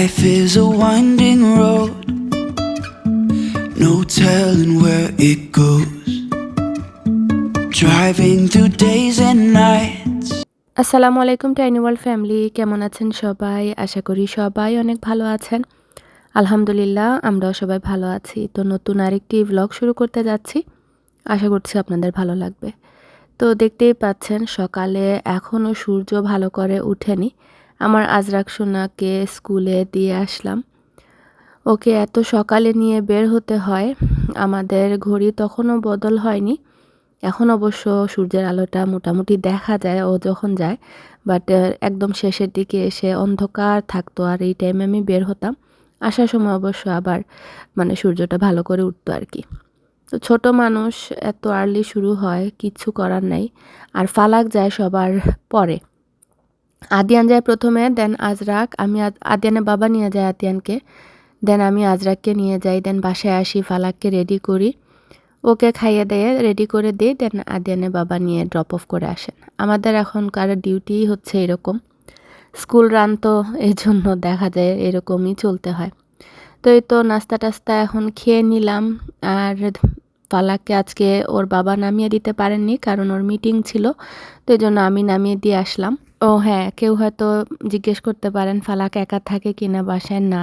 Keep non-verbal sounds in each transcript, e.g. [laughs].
Life is a winding road, no telling where it goes. Driving through days and nights. আসসালামু আলাইকুম two অ্যানিওয়াল family কেমন আছেন সবাই? আশা করি সবাই অনেক ভালো আছেন। আলহামদুলিল্লাহ আমরাও সবাই ভালো আছি। তো নতুন আরেকটি ব্লগ শুরু করতে যাচ্ছি। আশা করছি আপনাদের ভালো লাগবে। তো দেখতেই পাচ্ছেন সকালে এখনও সূর্য ভালো করে উঠেনি আমার আজরাক সোনাকে স্কুলে দিয়ে আসলাম। ওকে এত সকালে নিয়ে বের হতে হয়, আমাদের ঘড়ি তখনও বদল হয়নি। এখন অবশ্য সূর্যের আলোটা মোটামুটি দেখা যায়, ও যখন যায় বাট একদম শেষের দিকে এসে অন্ধকার থাকতো আর এই টাইমে আমি বের হতাম। আসার সময় অবশ্য আবার মানে সূর্যটা ভালো করে উঠতো আর কি। তো ছোট মানুষ এত আর্লি শুরু হয় কিচ্ছু করার নাই। আর ফালাক যায় সবার পরে। আদিয়ান যায় প্রথমে, দেন আজরাক, আমি আদ- আদিয়ানের বাবা নিয়ে যায় আদিয়ানকে দেন আমি আজরাককে নিয়ে যাই, দেন বাসায় আসি, ফালাককে রেডি করি। ওকে খাইয়ে দিয়ে রেডি করে দিই, দেন আদিয়ানের বাবা নিয়ে ড্রপ অফ করে আসেন। আমাদের এখনকার ডিউটি হচ্ছে এরকম। স্কুল রান তো এই জন্য দেখা যায় এরকমই চলতে হয়। তো এই তো নাস্তা টাস্তা এখন খেয়ে নিলাম, আর ফালাককে আজকে ওর বাবা নামিয়ে দিতে পারেননি, কারণ ওর মিটিং ছিল, তো এই জন্য আমি নামিয়ে দিয়ে আসলাম। ও হ্যাঁ কেউ হয়তো জিজ্ঞেস করতে পারেন, ফালাক একা থাকে কিনা, বাসায় না।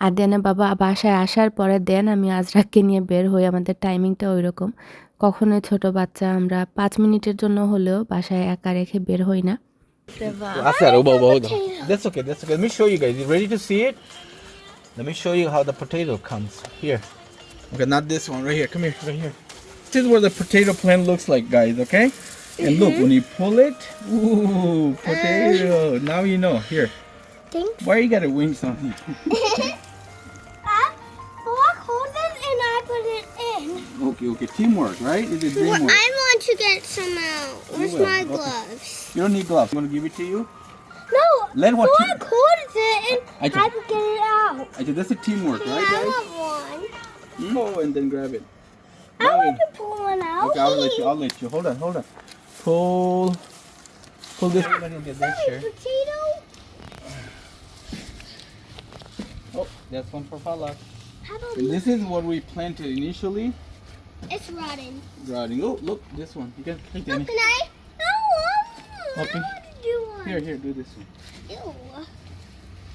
আর দেন বাবা বাসায় আসার পরে দেন, আমি আজরাককে নিয়ে বের হই, আমাদের টাইমিংটা ওই রকম কখনোই ছোট বাচ্চা, আমরা পাঁচ মিনিটের জন্য হলেও বাসায় একা রেখে বের হই না। This? And look, mm-hmm. when you pull it, ooh, potato. Uh. now you know. Here. Think. Why you got a wings on? it? I Block hold it and I put it in. okay, okay. Teamwork, right? It's a Well. I want to get some out. Where's my okay. gloves? You don't need gloves. I'm gonna give it to you. No. Let what Block you- holds it and I I, can- can get it out. I said that's a teamwork, right, I want one. Oh, and then grab it. I Now want you- to pull one out. Okay, I'll let you. [laughs] I'll let you. Hold on, hold on. Pull. Pull this. Let me get this Sorry, here. potato. Oh, that's one for about And this is what we planted initially. it's rotten. Rotting. Oh, look, this one. You can take Oh, any. can I? No. I Okay. want to do one. Here, here, do this one. Ew.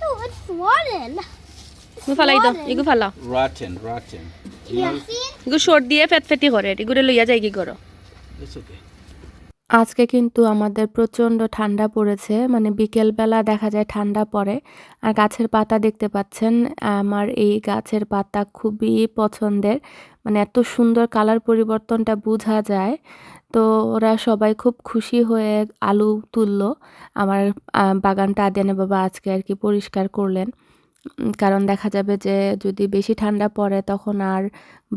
Ew, it's rotten. ইগু ফালাই দাও ফালাও. You Yeah, know, see? ইগু short দিয়ে ফেট ফেটি করে এগুলো লইয়া যাই কি করো It's okay. আজকে কিন্তু আমাদের প্রচণ্ড ঠান্ডা পড়েছে মানে বিকেলবেলা দেখা যায় ঠান্ডা পড়ে। আর গাছের পাতা দেখতে পাচ্ছেন, আমার এই গাছের পাতা খুবই পছন্দের। মানে এত সুন্দর কালার পরিবর্তনটা বোঝা যায়। তো ওরা সবাই খুব খুশি হয়ে আলু তুললো। আমার বাগানটা আদিয়ানে বাবা আজকে আর কি পরিষ্কার করলেন। কারণ দেখা যাবে যে যদি বেশি ঠান্ডা পড়ে তখন আর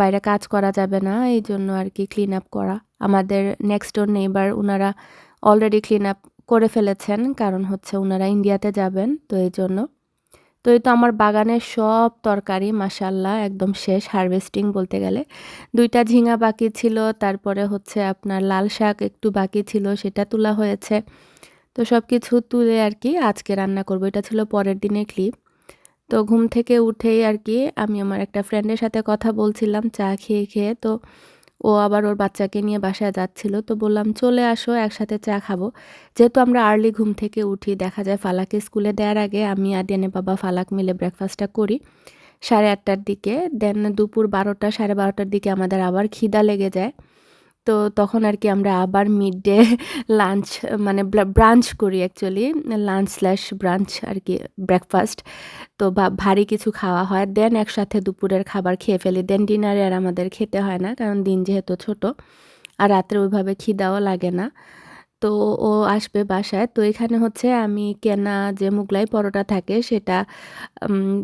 বাইরে কাজ করা যাবে না, এই জন্য আর কি ক্লিন আপ করা। আমাদের নেক্সট ডোর নেইবার ওনারা অলরেডি ক্লিন আপ করে ফেলেছেন, কারণ হচ্ছে ওনারা ইন্ডিয়াতে যাবেন, তো এই জন্য। তো এই তো আমার বাগানের সব তরকারি মাসাল্লাহ একদম শেষ হারভেস্টিং বলতে গেলে। দুইটা ঝিঙা বাকি ছিল, তারপরে হচ্ছে আপনার লাল শাক একটু বাকি ছিল, সেটা তোলা হয়েছে। তো সব কিছু তুলে আর কি আজকে রান্না করব। এটা ছিল পরের দিনের ক্লিপ তো ঘুম থেকে উঠেই আর কি আমি আমার একটা ফ্রেন্ডের সাথে কথা বলছিলাম, চা খেয়ে খেয়ে। তো ও আবার ওর বাচ্চাকে নিয়ে বাসায় যাচ্ছিল। তো বললাম, চলে আসো, একসাথে চা খাব। যেহেতু আমরা আর্লি ঘুম থেকে উঠি, দেখা যায় ফালাকে স্কুলে দেওয়ার আগে আমি আদিয়ানে বাবা ফালাক মিলে ব্রেকফাস্টটা করি। সাড়ে আটটার দিকে, দেন দুপুর বারোটা, সাড়ে বারোটার দিকে আমাদের আবার খিদা লেগে যায়। তো তখন আর কি আমরা আবার মিড ডে লাঞ্চ মানে ব্রাঞ্চ করি অ্যাকচুয়ালি লাঞ্চ স্ল্যাশ ব্রাঞ্চ আর কি ব্রেকফাস্ট তো ভারী কিছু খাওয়া হয়। দেন একসাথে দুপুরের খাবার খেয়ে ফেলি। দেন ডিনারে আর আমাদের খেতে হয় না, কারণ দিন যেহেতু ছোট। আর রাত্রে ওইভাবে খিদাও লাগে না। তো ও আসবে বাসায়। তো এখানে হচ্ছে আমি কেনা যে মুগলাই পরোটা থাকে, সেটা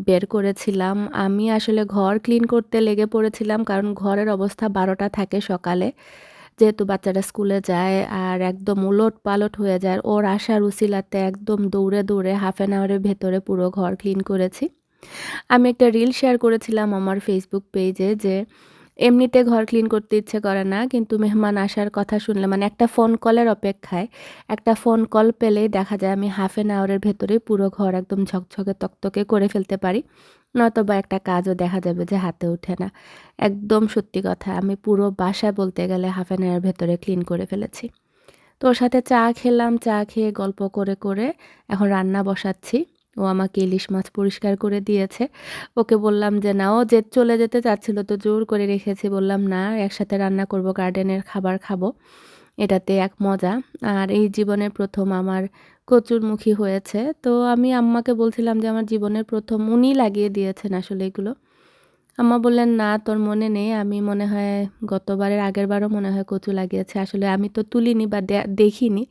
বের করেছিলাম। আমি আসলে ঘর ক্লিন করতে লেগে পড়েছিলাম, কারণ ঘরের অবস্থা বারোটা থাকে সকালে। যেহেতু বাচ্চারা স্কুলে যায় আর একদম উলট পালট হয়ে যায়, ওর আসার উসিলাতে একদম দৌড়ে দৌড়ে হাফ অ্যান আওয়ারের ভেতরে পুরো ঘর ক্লিন করেছি। আমি একটা রিল শেয়ার করেছিলাম আমার ফেসবুক পেজে যে এমনিতে ঘর ক্লিন করতে ইচ্ছে করে না, কিন্তু মেহমান আসার কথা শুনলে মানে একটা ফোন কলের অপেক্ষায়, একটা ফোন কল পেলেই দেখা যায় আমি হাফ অ্যান আওয়ারের ভেতরে পুরো ঘর একদম ঝকঝকে তকতকে করে ফেলতে পারি। নয়তোবা একটা কাজও দেখা যাবে যে হাতে ওঠে না। একদম সত্যি কথা, আমি পুরো বাসায় বলতে গেলে হাফ অ্যান আওয়ার ভেতরে ক্লিন করে ফেলেছি। তো ওর সাথে চা খেলাম, চা খেয়ে গল্প করে করে এখন রান্না বসাচ্ছি। ও আমাকে ইলিশ মাছ পরিষ্কার করে দিয়েছে। ওকে বললাম যে না ও যে চলে যেতে চাচ্ছিল তো জোর করে রেখেছি। বললাম, না, একসাথে রান্না করব গার্ডেনের খাবার খাব। এটাতে এক মজা। আর এই জীবনের প্রথম আমার কচুরমুখী হয়েছে। তো আমি আম্মাকে বলছিলাম যে, আমার জীবনের প্রথম উনি লাগিয়ে দিয়েছেন আসলে এগুলো। আম্মা বললেন, না, তোর মনে নেই। আমি মনে হয় গতবারের আগের বারও মনে হয় কচু লাগিয়েছে। আসলে আমি তো তুলিনি বা দেখিনি।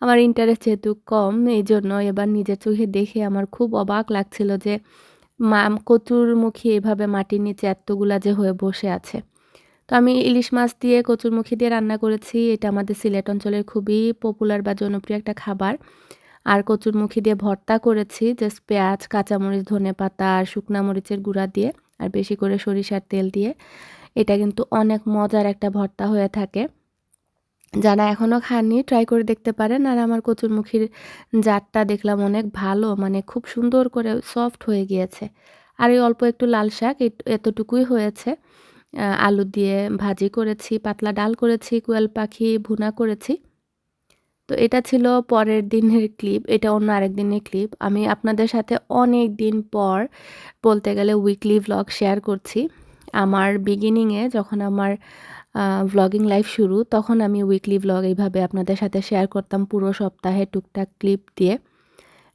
আমার ইন্টারেস্ট যেহেতু কম এই জন্য এবার নিজের চোখে দেখে আমার খুব অবাক লাগছিল যে, মা, কচুরমুখী এভাবে মাটির নিচে এতগুলা যে হয়ে বসে আছে। তো আমি ইলিশ মাছ দিয়ে কচুরমুখী দিয়ে রান্না করেছি। এটা আমাদের সিলেট অঞ্চলের খুবই পপুলার বা জনপ্রিয় একটা খাবার। আর কচুরমুখী দিয়ে ভর্তা করেছি জাস্ট পেঁয়াজ, কাঁচামরিচ, ধনে পাতা আর শুকনা মরিচের গুঁড়া দিয়ে আর বেশি করে সরিষার তেল দিয়ে। এটা কিন্তু অনেক মজার একটা ভর্তা হয়ে থাকে। যারা এখনও খাননি ট্রাই করে দেখতে পারেন। আর আমার কচুরমুখীর জাতটা দেখলাম অনেক ভালো মানে খুব সুন্দর করে সফট হয়ে গিয়েছে। আর এই অল্প একটু লাল শাক এতটুকুই হয়েছে। আলু দিয়ে ভাজি করেছি, পাতলা ডাল করেছি, কোয়েল পাখি, ভুনা করেছি। তো এটা ছিল পরের দিনের ক্লিপ এটা অন্য আরেক দিনের ক্লিপ আমি আপনাদের সাথে অনেক দিন পর বলতে গেলে উইকলি ভ্লগ শেয়ার করছি। আমার বিগিনিংয়ে যখন আমার ভ্লগিং লাইফ শুরু, তখন আমি উইকলি ভ্লগ এইভাবে আপনাদের সাথে শেয়ার করতাম পুরো সপ্তাহে টুকটাক ক্লিপ দিয়ে।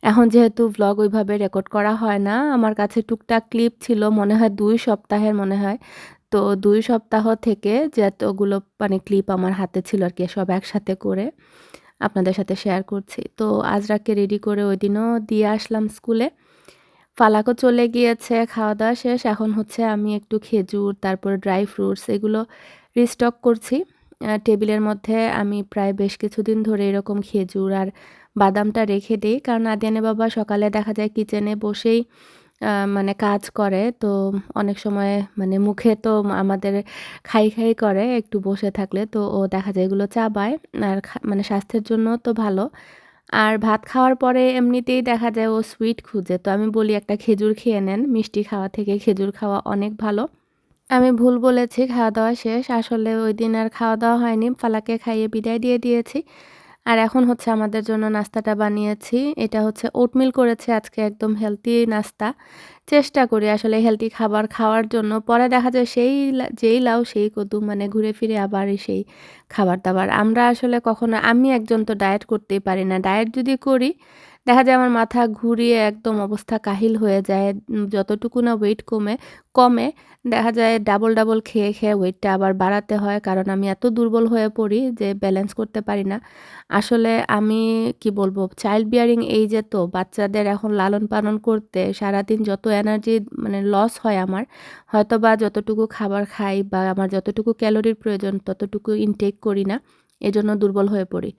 এখন যেহেতু ভ্লগ ওইভাবে রেকর্ড করা হয় না, আমার কাছে টুকটাক ক্লিপ ছিল, মনে হয় দুই সপ্তাহের মনে হয়। তো দুই সপ্তাহ থেকে যতগুলো মানে ক্লিপ আমার হাতে ছিল আর কি, সব একসাথে করে আপনাদের সাথে শেয়ার করছি। তো আজরাকে রেডি করে ওই দিনও দিয়ে আসলাম স্কুলে ফালাকও চলে গিয়েছে খাওয়া দাওয়া শেষ। এখন হচ্ছে আমি একটু খেজুর, তারপর ড্রাই ফ্রুটস এগুলো রিস্টক করছি। টেবিলের মধ্যে আমি প্রায় বেশ কিছুদিন ধরে এরকম খেজুর আর বাদামটা রেখে দিই। কারণ আদিয়ানে বাবা সকালে দেখা যায় কিচেনে বসেই মানে কাজ করে। তো অনেক সময় মানে মুখে তো আমাদের খাই খাই করে একটু বসে থাকলে। তো ও দেখা যায় এগুলো চাবায়। আর মানে স্বাস্থ্যের জন্য তো ভালো। আর ভাত খাওয়ার পরে এমনিতেই দেখা যায় ও সুইট খুঁজে। তো আমি বলি একটা খেজুর খেয়ে নেন। মিষ্টি খাওয়া থেকে খেজুর খাওয়া অনেক ভালো। আমি ভুল বলেছি, খাওয়া দাওয়া শেষ। আসলে ওই দিন আর খাওয়া দাওয়া হয়নি। ফালাকে খাইয়ে বিদায় দিয়ে দিয়েছি। আর এখন হচ্ছে আমাদের জন্য নাস্তাটা বানিয়েছি। এটা হচ্ছে ওটমিল করেছে, আজকে একদম হেলদি নাস্তা। চেষ্টা করি আসলে হেলদি খাবার খাওয়ার জন্য। পরে দেখা যায় সেই যেই লাউ, সেই কদু মানে ঘুরে ফিরে আবারই সেই খাবার দাবার। আমরা আসলে কখনো, আমি একজন তো ডায়েট করতেই পারি না। ডায়েট যদি করি দেখা যায় আমার মাথা ঘুরিয়ে একদম অবস্থা কাহিল হয়ে যায় যতটুকু না ওয়েট কমে কমে, দেখা যায় ডাবল ডাবল খেয়ে খেয়ে ওয়েটটা আবার বাড়াতে হয়, কারণ আমি এত দুর্বল হয়ে পড়ি যে ব্যালেন্স করতে পারি না। আসলে আমি কি বলব চাইল্ড বিয়ারিং এইজে তো বাচ্চাদের এখন লালন পালন করতে সারাদিন যত এনার্জি মানে লস হয় আমার হয়তো বা যতটুকু খাবার খাই বা আমার যতটুকু ক্যালোরির প্রয়োজন ততটুকু ইনটেক করি না। এজন্য দুর্বল হয়ে পড়ি।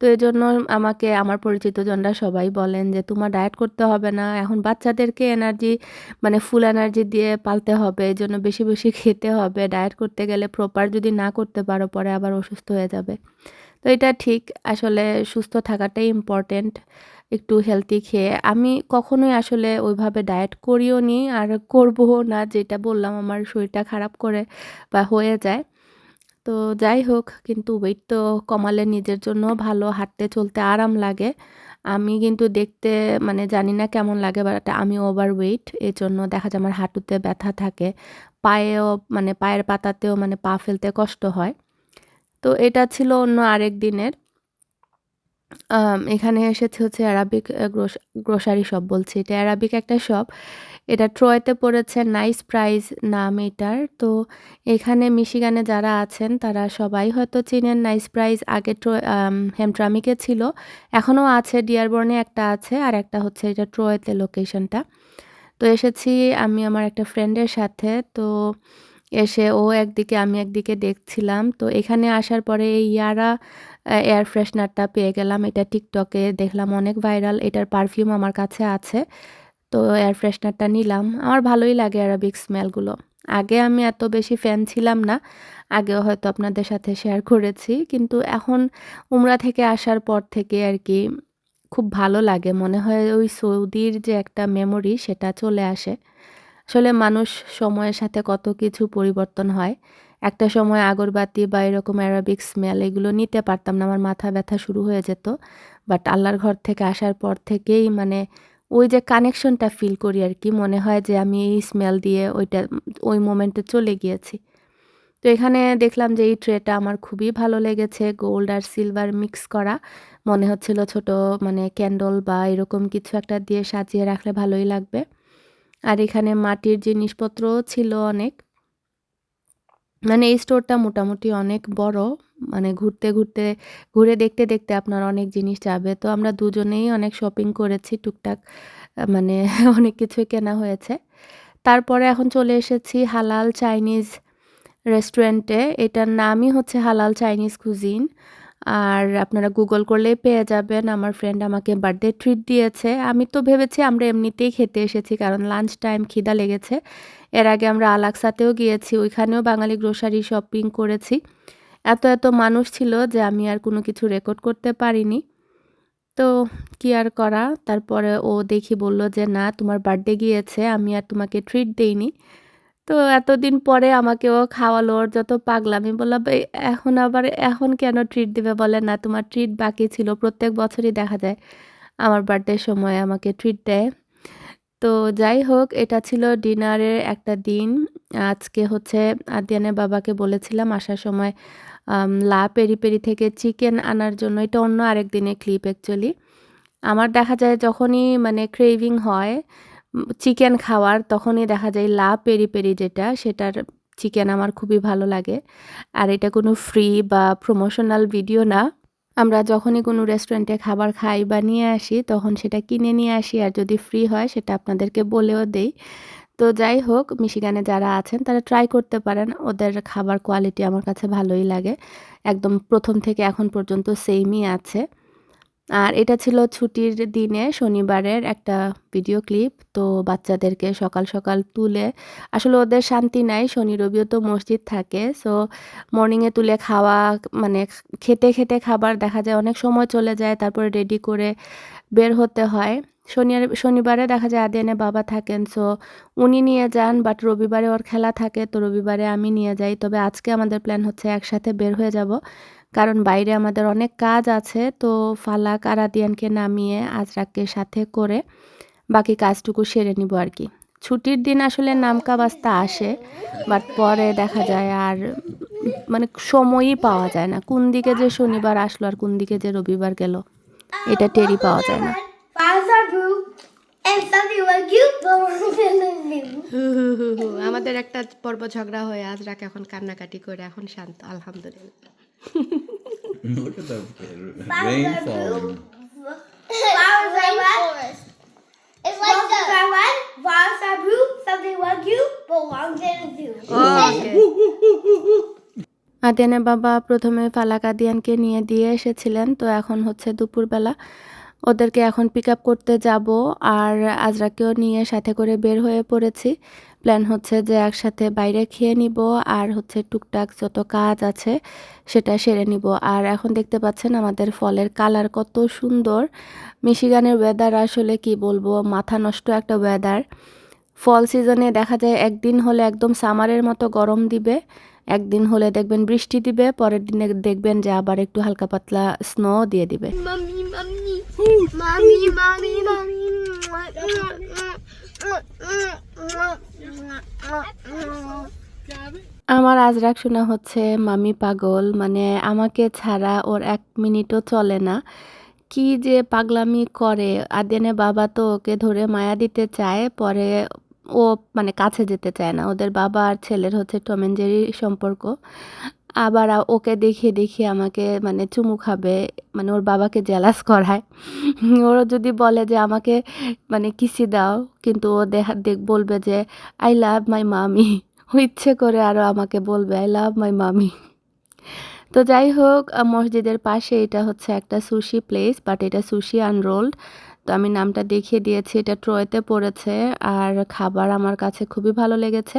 তো এজন্য আমাকে, আমার পরিচিতজনরা সবাই বলেন যে, তোমার ডায়েট করতে হবে না, এখন বাচ্চাদেরকে এনার্জি মানে ফুল এনার্জি দিয়ে পালতে হবে এই জন্য বেশি বেশি খেতে হবে। ডায়েট করতে গেলে প্রপার যদি না করতে পারো, পরে আবার অসুস্থ হয়ে যাবে। তো এটা ঠিক, আসলে সুস্থ থাকাটাই ইম্পর্টেন্ট একটু হেলদি খেয়ে। আমি কখনোই আসলে ওইভাবে ডায়েট করিও নি আর করবও না, যেটা বললাম, আমার শরীরটা খারাপ করে বা হয়ে যায়। তো যাই হোক, কিন্তু ওয়েট তো কমালে নিজের জন্য ভালো, হাঁটতে চলতে আরাম লাগে। আমি কিন্তু দেখতে মানে জানি না কেমন লাগে বাট আমি ওভার ওয়েট এর জন্য দেখা যায় আমার হাঁটুতে ব্যথা থাকে। পায়েও মানে পায়ের পাতাতেও মানে পা ফেলতে কষ্ট হয়। তো এটা ছিল অন্য আরেক দিনের। এখানে এসেছে হচ্ছে অ্যারাবিক গ্রোসারি শপ বলছি। এটা অ্যারাবিক একটা শপ। এটা ট্রয়তে পড়েছে নাইস প্রাইজ নাম এটার। তো এখানে মিশিগানে যারা আছেন, তারা সবাই হয়তো চিনেন নাইস প্রাইজ আগে হেমট্রামিকে ছিল। এখনও আছে, ডিয়ারবর্নে একটা আছে, আর একটা হচ্ছে এটা ট্রয়তে লোকেশনটা। তো এসেছি আমি আমার একটা ফ্রেন্ডের সাথে। তো এসে ও একদিকে, আমি একদিকে দেখছিলাম। তো এখানে আসার পরে এই ইয়ারা এয়ার ফ্রেশনারটা পেয়ে গেলাম। এটা টিকটকে দেখলাম অনেক ভাইরাল এটার পারফিউম আমার কাছে আছে। তো এয়ার ফ্রেশনারটা নিলাম। আমার ভালোই লাগে অ্যারাবিক স্মেলগুলো আগে আমি এত বেশি ফ্যান ছিলাম না। আগেও হয়তো আপনাদের সাথে শেয়ার করেছি। কিন্তু এখন উমরা থেকে আসার পর থেকে আর কি খুব ভালো লাগে। মনে হয় ওই সৌদির যে একটা মেমোরি সেটা চলে আসে। আসলে মানুষ সময়ের সাথে কত কিছু পরিবর্তন হয়। একটা সময় আগরবাতি বা এরকম অ্যারাবিক স্মেল এগুলো নিতে পারতাম না, আমার মাথা ব্যথা শুরু হয়ে যেত। বাট আল্লাহর ঘর থেকে আসার পর থেকেই মানে ওই যে কানেকশনটা ফিল করি আর কি, মনে হয় যে আমি এই স্মেল দিয়ে ওইটা, ওই মোমেন্টে চলে গিয়েছি। তো এখানে দেখলাম যে এই ট্রেটা আমার খুবই ভালো লেগেছে গোল্ড আর সিলভার মিক্স করা। মনে হচ্ছিল ছোট মানে ক্যান্ডল বা এরকম কিছু একটা দিয়ে সাজিয়ে রাখলে ভালোই লাগবে। আর এখানে মাটির জিনিসপত্রও ছিল অনেক। মানে এই স্টোরটা মোটামুটি অনেক বড় মানে ঘুরতে ঘুরতে, ঘুরে দেখতে দেখতে আপনার অনেক জিনিস যাবে। তো আমরা দুজনেই অনেক শপিং করেছি, টুকটাক মানে [laughs] অনেক কিছুই কেনা হয়েছে। তারপরে এখন চলে এসেছি হালাল চাইনিজ রেস্টুরেন্টে এটার নামই হচ্ছে হালাল চাইনিজ কুজিন আর আপনারা গুগল করলেই পেয়ে যাবেন। আমার ফ্রেন্ড আমাকে বার্থডে ট্রিট দিয়েছে। আমি তো ভেবেছি আমরা এমনিতেই খেতে এসেছি, কারণ লাঞ্চ টাইম খিদা লেগেছে। এর আগে আমরা আলাক্সাতেও গিয়েছি, ওইখানেও বাঙালি গ্রোসারি শপিং করেছি। এত এত মানুষ ছিল যে আমি আর কোনো কিছু রেকর্ড করতে পারিনি। তো কি আর করা? তারপরে ও দেখি বলল যে, না, তোমার বার্থডে গিয়েছে, আমি আর তোমাকে ট্রিট দেইনি। তো এতদিন পরে আমাকে ও খাওয়ালো ওর যত পাগলামি বললাম "এই, এখন আবার এখন কেন ট্রিট দিবে বলে না? তোমার ট্রিট বাকি ছিল প্রত্যেক বছরই দেখা যায়। আমার বার্থডের সময় আমাকে ট্রিট দেয়। তো যাই হোক এটা ছিল ডিনারের একটা দিন। আজকে হচ্ছে আদিয়ানের বাবাকে বলেছিলাম আসার সময় লা পেরি পেরি থেকে চিকেন আনার জন্য। এটা অন্য আরেক দিনের ক্লিপ অ্যাকচুয়ালি আমার দেখা যায় যখনই মানে ক্রেভিং হয় চিকেন খাওয়ার তখনই দেখা যায় লা পেরি পেরি যেটা, সেটার চিকেন আমার খুবই ভালো লাগে। আর এটা কোনো ফ্রি বা প্রমোশনাল ভিডিও না। আমরা যখনই কোনো রেস্টুরেন্টে খাবার খাই বা নিয়ে আসি, তখন সেটা কিনে নিয়ে আসি আর যদি ফ্রি হয়, সেটা আপনাদেরকে বলেও দেই। তো যাই হোক মিশিগানে যারা আছেন, তারা ট্রাই করতে পারেন। ওদের খাবার কোয়ালিটি আমার কাছে ভালোই লাগে। একদম প্রথম থেকে এখন পর্যন্ত সেমই আছে। আর এটা ছিল ছুটির দিনে শনিবারের একটা ভিডিও ক্লিপ। তো বাচ্চাদেরকে সকাল সকাল তুলে, আসলে ওদের শান্তি নাই, শনি রবিও তো মসজিদ থাকে। সো মর্নিংয়ে তুলে খাওয়া মানে খেতে খেতে খাবার দেখা যায়, অনেক সময় চলে যায়, তারপরে রেডি করে বের হতে হয়। শনি শনিবারে দেখা যায় আদিয়ানে বাবা থাকেন সো উনি নিয়ে যান বাট রবিবারে ওর খেলা থাকে, তো রবিবারে আমি নিয়ে যাই। তবে আজকে আমাদের প্ল্যান হচ্ছে একসাথে বের হয়ে যাব। কারণ বাইরে আমাদের অনেক কাজ আছে তো ফালাক আর আদিয়ানকে নামিয়ে আজরাককে সাথে করে বাকি কাজটুকু সেরে নিব আর কি ছুটির দিন আসলে নামকা বাস্তা আসে বাট পরে দেখা যায় আর মানে সময়ই পাওয়া যায় না কোন দিকে যে শনিবার আসলো আর কোন দিকে যে রবিবার গেল এটা টেরি পাওয়া যায় না. আমাদের একটা পর্ব ঝগড়া হয়ে আজ রাখ এখন কান্নাকাটি করে এখন শান্ত আলহামদুলিল্লাহ Look at the rain falling. Flowers are red. It's like the are red, flowers are blue, something like you belongs in blue. ওকে আদিয়ানের বাবা প্রথমে ফালাক আদিয়ানকে নিয়ে দিয়ে এসেছিলেন তো এখন হচ্ছে দুপুরবেলা ওদেরকে এখন পিক আপ করতে যাব আর আজরাকেও নিয়ে সাথে করে বের হয়ে পড়েছি প্ল্যান হচ্ছে যে একসাথে বাইরে খেয়ে নিব আর হচ্ছে টুকটাক যত কাজ আছে সেটা সেরে নিব আর এখন দেখতে পাচ্ছেন আমাদের ফলের কালার কত সুন্দর মিশিগানের ওয়েদার আসলে কি বলব মাথা নষ্ট একটা ওয়েদার ফল সিজনে দেখা যায় একদিন হলে একদম সামারের মতো গরম দিবে একদিন হলে দেখবেন বৃষ্টি দিবে পরের দিনে দেখবেন যে আবার একটু হালকা পাতলা স্নো দিয়ে দিবে mommy, mommy, mommy. আমার আজরাক শোনা হচ্ছে, মামি পাগল মানে আমাকে ছাড়া ওর এক মিনিটও চলে না। কি যে পাগলামি করে। আদেনে বাবা তো ওকে ধরে মায়া দিতে চায়, পরে ও মানে কাছে যেতে চায় না। ওদের বাবা আর ছেলের হচ্ছে টমেনজেরি জেরি সম্পর্ক। আবার ওকে দেখিয়ে দেখিয়ে আমাকে মানে চুমু খাবে মানে ওর বাবাকে জেলাস করায়। ওর যদি বলে যে আমাকে মানে কিসি দাও, কিন্তু ও দেখা দেখ বলবে যে আই লাভ মাই মামি ও ইচ্ছে করে আরও আমাকে বলবে আই লাভ মাই মামি তো যাই হোক, মসজিদের পাশে এটা হচ্ছে একটা সুশি প্লেস বাট এটা সুশি আনরোল্ড তো আমি নামটা দেখিয়ে দিয়েছি, এটা ট্রয়েতে পড়েছে আর খাবার আমার কাছে খুবই ভালো লেগেছে।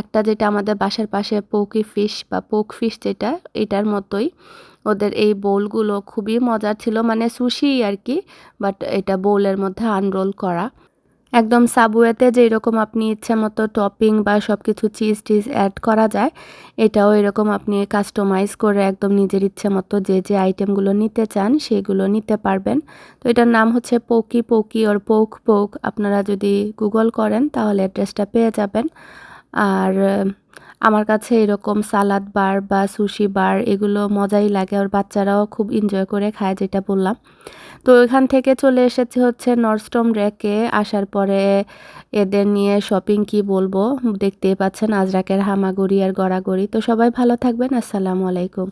একটা যেটা আমাদের বাসার পাশে পোকি ফিশ বা পোক ফিশ যেটা, এটার মতোই। ওদের এই বোলগুলো খুবই মজার ছিল মানে সুশি আর কি, বাট এটা বোলের মধ্যে আনরোল করা। একদম সাবওয়েতে যেরকম আপনি ইচ্ছে মতো টপিং বা সব কিছু চিজ টিজ অ্যাড করা যায়, এটাও এরকম আপনি কাস্টমাইজ করে একদম নিজের ইচ্ছে মতো যে যে আইটেমগুলো নিতে চান সেগুলো নিতে পারবেন। তো এটার নাম হচ্ছে পোকি পোকি ওর পোক পোক আপনারা যদি গুগল করেন তাহলে অ্যাড্রেসটা পেয়ে যাবেন। আর, আমার কাছে এরকম সালাদ বার বা সুশি বার এগুলো মজাই লাগে আর বাচ্চারাও খুব এনজয় করে খায় যেটা বললাম। তো এখান থেকে চলে এসেছে হচ্ছে নর্থস্টম র্যাকে। আসার পরে এদের নিয়ে শপিং কি বলব? দেখতেই পাচ্ছেন, আজরাকের হামাগুড়ি আর গড়াগড়ি। তো সবাই ভালো থাকবেন, আসসালামু আলাইকুম।